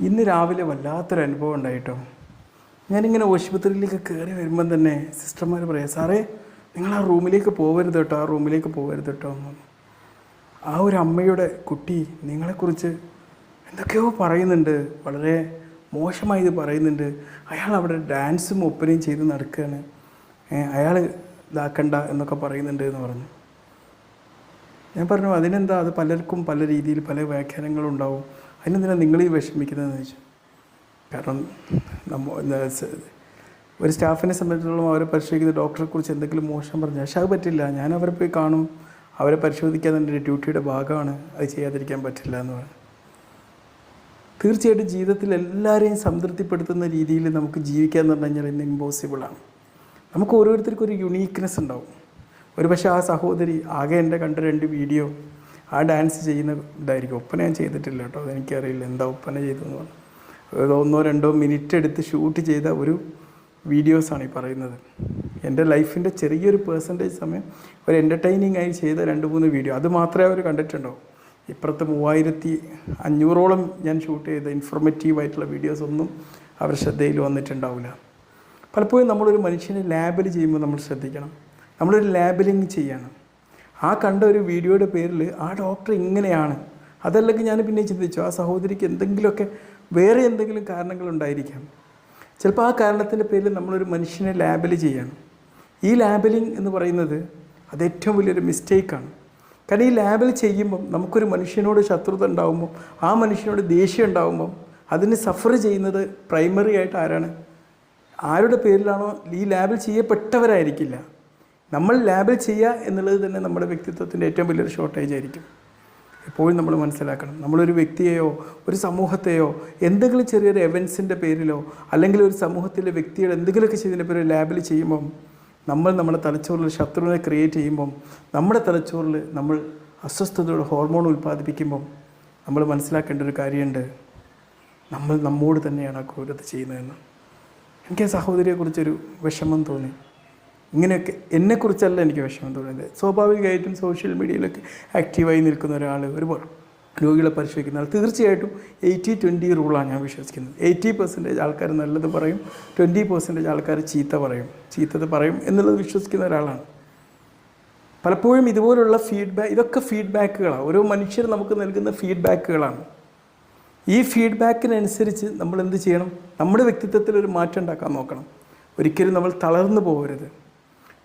ഇന്ന് രാവിലെ വല്ലാത്തൊരു അനുഭവം ഉണ്ടായിട്ടോ. ഞാനിങ്ങനെ ആശുപത്രിയിലേക്ക് കയറി വരുമ്പം തന്നെ സിസ്റ്റർമാർ പറയാം സാറേ നിങ്ങൾ ആ റൂമിലേക്ക് പോകരുത് കേട്ടോ ആ റൂമിലേക്ക് പോകരുത് കേട്ടോ. എന്ന് ആ ഒരു അമ്മയുടെ കുട്ടി നിങ്ങളെക്കുറിച്ച് എന്തൊക്കെയോ പറയുന്നുണ്ട് വളരെ മോശമായി ഇത് പറയുന്നുണ്ട്. അയാൾ അവിടെ ഡാൻസും ഒപ്പനയും ചെയ്ത് നടക്കുകയാണ്. അയാൾ ഇതാക്കണ്ട എന്നൊക്കെ പറയുന്നുണ്ട് എന്ന് പറഞ്ഞു. ഞാൻ പറഞ്ഞു അതിനെന്താ? അത് പലർക്കും പല രീതിയിൽ പല വ്യാഖ്യാനങ്ങളും ഉണ്ടാവും അതിനെന്തിനാ നിങ്ങൾ ഈ വിഷമിക്കുന്നതെന്ന് ചോദിച്ചു? കാരണം നമ്മ ഒരു സ്റ്റാഫിനെ സംബന്ധിച്ചിടത്തോളം അവരെ പരിശോധിക്കുന്ന ഡോക്ടറെ കുറിച്ച് എന്തെങ്കിലും മോശം പറഞ്ഞു? പക്ഷെ അത് പറ്റില്ല. ഞാൻ അവരെ പോയി കാണും. അവരെ പരിശോധിക്കാൻ എന്റെ ഡ്യൂട്ടിയുടെ ഭാഗമാണ്. അത് ചെയ്യാതിരിക്കാൻ പറ്റില്ല എന്ന് പറഞ്ഞു. തീർച്ചയായിട്ടും ജീവിതത്തിൽ എല്ലാവരെയും സംതൃപ്തിപ്പെടുത്തുന്ന രീതിയിൽ നമുക്ക് ജീവിക്കുക എന്ന് പറഞ്ഞു കഴിഞ്ഞാൽ ഇന്ന് ഇമ്പോസിബിളാണ് നമുക്ക് ഓരോരുത്തർക്കും ഒരു യുണീക്നെസ് ഉണ്ടാവും. ഒരു പക്ഷേ ആ സഹോദരി ആകെ എന്റെ കണ്ട രണ്ട് വീഡിയോ ആ ഡാൻസ് ചെയ്യുന്ന ഇതായിരിക്കും ഒപ്പന ഞാൻ ചെയ്തിട്ടില്ല കേട്ടോ. അതെനിക്കറിയില്ല. എന്താ ഒപ്പന ചെയ്തതെന്ന് പറഞ്ഞു. അത് ഒന്നോ രണ്ടോ മിനിറ്റ് എടുത്ത് ഷൂട്ട് ചെയ്ത ഒരു വീഡിയോസാണ് ഈ പറയുന്നത്. എന്റെ ലൈഫിന്റെ ചെറിയൊരു പേഴ്സന്റേജ് സമയം ഒരു എന്റർടൈനിങ് ആയി ചെയ്ത രണ്ട് മൂന്ന് വീഡിയോ അത് മാത്രമേ അവർ കണ്ടിട്ടുണ്ടാവും. ഇപ്പുറത്ത് മൂവായിരത്തി അഞ്ഞൂറോളം ഞാൻ ഷൂട്ട് ചെയ്ത ഇൻഫോർമേറ്റീവ് ആയിട്ടുള്ള വീഡിയോസ് ഒന്നും അവർ ശ്രദ്ധയിൽ വന്നിട്ടുണ്ടാവില്ല പലപ്പോഴും നമ്മളൊരു മനുഷ്യനെ ലാബിൽ ചെയ്യുമ്പോൾ നമ്മൾ ശ്രദ്ധിക്കണം. നമ്മളൊരു ലാബിലിങ് ചെയ്യണം. ആ കണ്ട ഒരു വീഡിയോയുടെ പേരിൽ ആ ഡോക്ടർ ഇങ്ങനെയാണ്. അതല്ലെങ്കിൽ ഞാൻ പിന്നെ ചിന്തിച്ചു ആ സഹോദരിക്ക് എന്തെങ്കിലുമൊക്കെ വേറെ എന്തെങ്കിലും കാരണങ്ങളുണ്ടായിരിക്കാം. ചിലപ്പോൾ ആ കാരണത്തിന്റെ പേരിൽ നമ്മളൊരു മനുഷ്യനെ ലാബിൽ ചെയ്യണം. ഈ ലാബലിംഗ് എന്ന് പറയുന്നത് അത് ഏറ്റവും വലിയൊരു മിസ്റ്റേക്കാണ്. കാരണം ഈ ലാബിൽ ചെയ്യുമ്പം നമുക്കൊരു മനുഷ്യനോട് ശത്രുത ഉണ്ടാകുമ്പം ആ മനുഷ്യനോട് ദേഷ്യം ഉണ്ടാകുമ്പം അതിന് സഫർ ചെയ്യുന്നത് പ്രൈമറി ആയിട്ട് ആരാണ്? ആരുടെ പേരിലാണോ? ഈ ലാബിൽ ചെയ്യപ്പെട്ടവരായിരിക്കില്ല. നമ്മൾ ലാബിൽ ചെയ്യുക എന്നുള്ളത് തന്നെ നമ്മുടെ വ്യക്തിത്വത്തിന്റെ ഏറ്റവും വലിയൊരു ഷോർട്ടേജ് ആയിരിക്കും. എപ്പോഴും നമ്മൾ മനസ്സിലാക്കണം. നമ്മളൊരു വ്യക്തിയെയോ ഒരു സമൂഹത്തെയോ എന്തെങ്കിലും ചെറിയൊരു എവൻസിന്റെ പേരിലോ അല്ലെങ്കിൽ ഒരു സമൂഹത്തിലെ വ്യക്തിയുടെ എന്തെങ്കിലുമൊക്കെ ചെയ്തതിന്റെ പേര് ലാബിൽ ചെയ്യുമ്പം നമ്മൾ നമ്മുടെ തലച്ചോറിൽ ശത്രുവിനെ ക്രിയേറ്റ് ചെയ്യുമ്പം നമ്മുടെ തലച്ചോറിൽ നമ്മൾ അസ്വസ്ഥതയുടെ ഹോർമോൺ ഉൽപ്പാദിപ്പിക്കുമ്പം നമ്മൾ മനസ്സിലാക്കേണ്ട ഒരു കാര്യമുണ്ട്. നമ്മൾ നമ്മോട് തന്നെയാണ് ആ ക്രൂരത ചെയ്യുന്നതെന്ന്. എനിക്ക് ആ സഹോദരിയെക്കുറിച്ചൊരു വിഷമം തോന്നി. ഇങ്ങനെയൊക്കെ എന്നെക്കുറിച്ചല്ല എനിക്ക് വിഷമം തോന്നിയത്. സ്വാഭാവികമായിട്ടും സോഷ്യൽ മീഡിയയിലൊക്കെ ആക്റ്റീവായി നിൽക്കുന്ന ഒരാൾ ഒരുപാട് രോഗികളെ പരിശോധിക്കുന്ന ആൾ തീർച്ചയായിട്ടും എയ്റ്റി ട്വന്റി റൂളാണ് ഞാൻ വിശ്വസിക്കുന്നത്. എയ്റ്റി പെർസെന്റേജ് ആൾക്കാർ നല്ലത് പറയും ട്വന്റി പെർസെന്റേജ് ആൾക്കാർ ചീത്ത പറയും ചീത്തത് പറയും എന്നുള്ളത് വിശ്വസിക്കുന്ന ഒരാളാണ്. പലപ്പോഴും ഇതുപോലുള്ള ഫീഡ്ബാക്ക് ഇതൊക്കെ ഫീഡ്ബാക്കുകളാണ് ഓരോ മനുഷ്യർ നമുക്ക് നൽകുന്ന ഫീഡ്ബാക്കുകളാണ് ഈ ഫീഡ്ബാക്കിനനുസരിച്ച് നമ്മൾ എന്ത് ചെയ്യണം? നമ്മുടെ വ്യക്തിത്വത്തിൽ ഒരു മാറ്റം ഉണ്ടാക്കാൻ നോക്കണം. ഒരിക്കലും നമ്മൾ തളർന്നു പോകരുത്.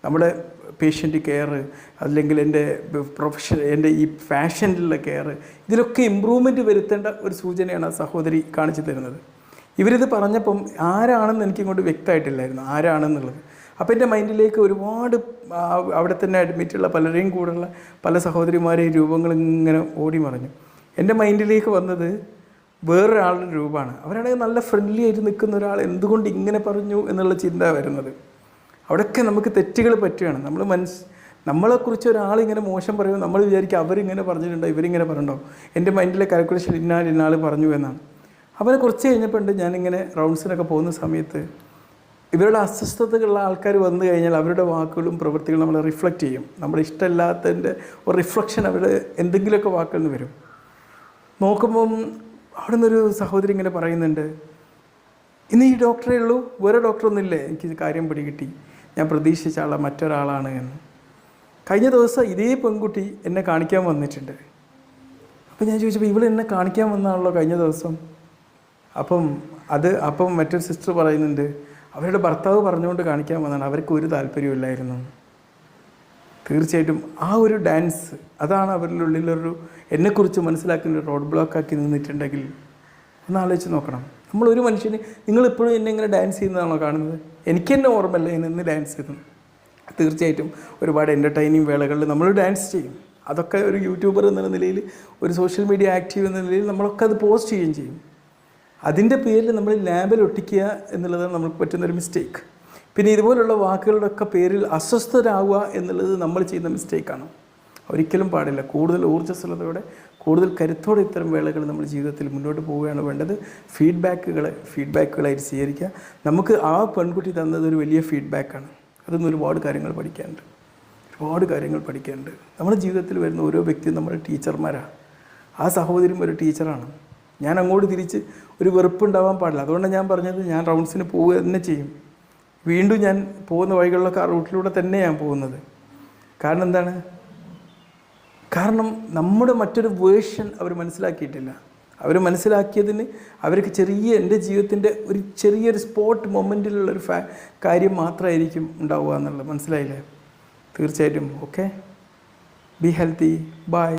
നമ്മുടെ പേഷ്യന്റ് കെയർ അല്ലെങ്കിൽ എന്റെ പ്രൊഫഷൻ എന്റെ ഈ ഫാഷനിലുള്ള കെയർ ഇതിലൊക്കെ ഇമ്പ്രൂവ്മെന്റ് വരുത്തേണ്ട ഒരു സൂചനയാണ് സഹോദരി കാണിച്ചു തരുന്നത്. ഇവരിത് പറഞ്ഞപ്പം ആരാണെന്ന് എനിക്കിങ്ങോട്ട് വ്യക്തമായിട്ടില്ലായിരുന്നു. ആരാണെന്നുള്ളത്. അപ്പോൾ എന്റെ മൈൻഡിലേക്ക് ഒരുപാട് അവിടെ തന്നെ അഡ്മിറ്റുള്ള പലരെയും കൂടെയുള്ള പല സഹോദരിമാരെയും രൂപങ്ങൾ ഇങ്ങനെ ഓടി മറിഞ്ഞു. എന്റെ മൈൻഡിലേക്ക് വന്നത് വേറൊരാളുടെ രൂപമാണ്. അവരാണെങ്കിൽ നല്ല ഫ്രണ്ട്ലി ആയിട്ട് നിൽക്കുന്ന ഒരാൾ എന്തുകൊണ്ട് ഇങ്ങനെ പറഞ്ഞു എന്നുള്ള ചിന്ത വരുന്നത്. അവിടെയൊക്കെ നമുക്ക് തെറ്റുകൾ പറ്റുകയാണ്. നമ്മൾ മനസ്സ് നമ്മളെക്കുറിച്ച് ഒരാൾ ഇങ്ങനെ മോശം പറയുമ്പോൾ നമ്മൾ വിചാരിക്കും അവരിങ്ങനെ പറഞ്ഞിട്ടുണ്ടോ ഇവരിങ്ങനെ പറഞ്ഞിട്ടുണ്ടോ? എന്റെ മൈൻഡിലെ കാൽക്കുലേഷൻ ഇന്നാൾ ഇന്നാൾ പറഞ്ഞു എന്നാണ്. അവനെ കുറച്ച് കഴിഞ്ഞപ്പോൾ ഉണ്ട് ഞാനിങ്ങനെ റൗണ്ട്സിനൊക്കെ പോകുന്ന സമയത്ത് ഇവരുടെ അസ്വസ്ഥതകളുള്ള ആൾക്കാർ വന്നു കഴിഞ്ഞാൽ അവരുടെ വാക്കുകളും പ്രവൃത്തികളും നമ്മളെ റിഫ്ലക്റ്റ് ചെയ്യും. നമ്മുടെ ഇഷ്ടമില്ലാത്തതിന്റെ ഒരു റിഫ്ലക്ഷൻ അവരുടെ എന്തെങ്കിലുമൊക്കെ വാക്കുകളിൽ നിന്ന് വരും. നോക്കുമ്പം അവിടെ നിന്നൊരു സഹോദരി ഇങ്ങനെ പറയുന്നുണ്ട് ഇന്ന് ഈ ഡോക്ടറേ ഉള്ളൂ? വേറെ ഡോക്ടറൊന്നുമില്ലേ എനിക്ക് കാര്യം പിടികിട്ടി. ഞാൻ പ്രതീക്ഷിച്ച ആളെ മറ്റൊരാളാണ് എന്ന്. കഴിഞ്ഞ ദിവസം ഇതേ പെൺകുട്ടി എന്നെ കാണിക്കാൻ വന്നിട്ടുണ്ട്. അപ്പം ഞാൻ ചോദിച്ചപ്പോൾ ഇവൾ എന്നെ കാണിക്കാൻ വന്നാണല്ലോ കഴിഞ്ഞ ദിവസം. അപ്പം അത് അപ്പം മറ്റൊരു സിസ്റ്റർ പറയുന്നുണ്ട് അവരുടെ ഭർത്താവ് പറഞ്ഞുകൊണ്ട് കാണിക്കാൻ വന്നതാണ് അവർക്ക് ഒരു താല്പര്യമില്ലായിരുന്നു തീർച്ചയായിട്ടും ആ ഒരു ഡാൻസ് അതാണ് അവരുടെ ഉള്ളിലൊരു എന്നെക്കുറിച്ച് മനസ്സിലാക്കുന്ന റോഡ് ബ്ലോക്കാക്കി നിന്നിട്ടുണ്ടെങ്കിൽ ഒന്ന് ആലോചിച്ച് നോക്കണം. നമ്മൾ ഒരു മനുഷ്യന് നിങ്ങളിപ്പോഴും എന്നെ ഇങ്ങനെ ഡാൻസ് ചെയ്യുന്നതാണോ കാണുന്നത്? എനിക്ക് തന്നെ ഓർമ്മയില്ല ഞാൻ ഇന്ന് ഡാൻസ് ചെയ്തു തീർച്ചയായിട്ടും ഒരുപാട് എന്റർടൈനിങ് വേളകളിൽ നമ്മൾ ഡാൻസ് ചെയ്യും. അതൊക്കെ ഒരു യൂട്യൂബർ എന്നുള്ള നിലയിൽ ഒരു സോഷ്യൽ മീഡിയ ആക്റ്റീവ് എന്ന നിലയിൽ നമ്മളൊക്കെ അത് പോസ്റ്റ് ചെയ്യുകയും ചെയ്യും. അതിന്റെ പേരിൽ നമ്മൾ ലാബിൽ ഒട്ടിക്കുക എന്നുള്ളതാണ് നമുക്ക് പറ്റുന്നൊരു മിസ്റ്റേക്ക് പിന്നെ ഇതുപോലുള്ള വാക്കുകളുടെയൊക്കെ പേരിൽ അസ്വസ്ഥരാകുക എന്നുള്ളത് നമ്മൾ ചെയ്യുന്ന മിസ്റ്റേക്കാണ് ഒരിക്കലും പാടില്ല. കൂടുതൽ ഊർജസ്വലതയോടെ കൂടുതൽ കരുത്തോടെ ഇത്തരം വേളകൾ നമ്മൾ ജീവിതത്തിൽ മുന്നോട്ട് പോവുകയാണ് വേണ്ടത്. ഫീഡ്ബാക്കുകളെ ഫീഡ്ബാക്കുകളായിട്ട് സ്വീകരിക്കുക. നമുക്ക് ആ പെൺകുട്ടി തന്നത് ഒരു വലിയ ഫീഡ്ബാക്കാണ്. അതിൽ നിന്ന് ഒരുപാട് കാര്യങ്ങൾ പഠിക്കാനുണ്ട്. ഒരുപാട് കാര്യങ്ങൾ പഠിക്കാനുണ്ട്. നമ്മുടെ ജീവിതത്തിൽ വരുന്ന ഓരോ വ്യക്തിയും നമ്മുടെ ടീച്ചർമാരാണ്. ആ സഹോദരിയും ഒരു ടീച്ചറാണ്. ഞാൻ അങ്ങോട്ട് തിരിച്ച് ഒരു വെറുപ്പുണ്ടാവാൻ പാടില്ല. അതുകൊണ്ട് ഞാൻ പറഞ്ഞത് ഞാൻ റൗണ്ട്സിന് പോവുക തന്നെ ചെയ്യും. വീണ്ടും ഞാൻ പോകുന്ന വഴികളിലൊക്കെ ആ റൂട്ടിലൂടെ തന്നെ ഞാൻ പോകുന്നത്. കാരണം എന്താണ്? കാരണം നമ്മുടെ മറ്റൊരു വേർഷൻ അവർ മനസ്സിലാക്കിയിട്ടില്ല. അവർ മനസ്സിലാക്കിയതിന് അവർക്ക് ചെറിയ എന്റെ ജീവിതത്തിന്റെ ഒരു ചെറിയൊരു സ്പോട്ട് മൊമെന്റിലുള്ളൊരു ഫാ കാര്യം മാത്രമായിരിക്കും ഉണ്ടാവുക എന്നുള്ളത് മനസ്സിലായില്ലേ? തീർച്ചയായിട്ടും. ഓക്കെ? Be healthy. ബൈ.